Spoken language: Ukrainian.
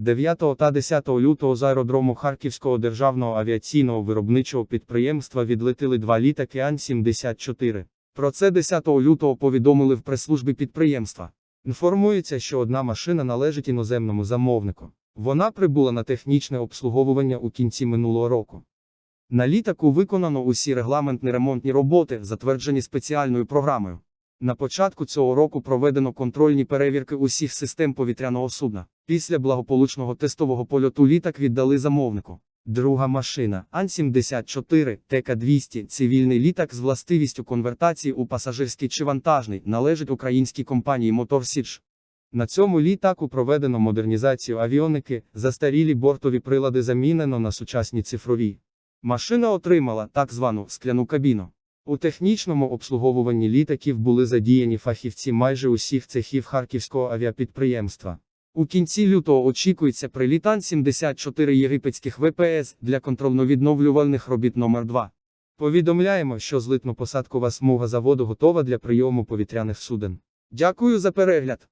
9 та 10 лютого з аеродрому Харківського державного авіаційного виробничого підприємства відлетіли два літаки Ан-74. Про це 10 лютого повідомили в прес-службі підприємства. Інформується, що одна машина належить іноземному замовнику. Вона прибула на технічне обслуговування у кінці минулого року. На літаку виконано усі регламентні ремонтні роботи, затверджені спеціальною програмою. На початку цього року проведено контрольні перевірки усіх систем повітряного судна. Після благополучного тестового польоту літак віддали замовнику. Друга машина Ан-74 ТК-200 цивільний літак з властивістю конвертації у пасажирський чи вантажний належить українській компанії Мотор На цьому літаку проведено модернізацію авіоники, застарілі бортові прилади замінено на сучасні цифрові. Машина отримала так звану скляну кабіну. У технічному обслуговуванні літаків були задіяні фахівці майже усіх цехів харківського авіапідприємства. У кінці лютого очікується приліт Ан-74 єгипетських ВПС для контрольно-відновлювальних робіт номер 2 Повідомляємо, що злитно-посадкова смуга заводу готова для прийому повітряних суден. Дякую за перегляд.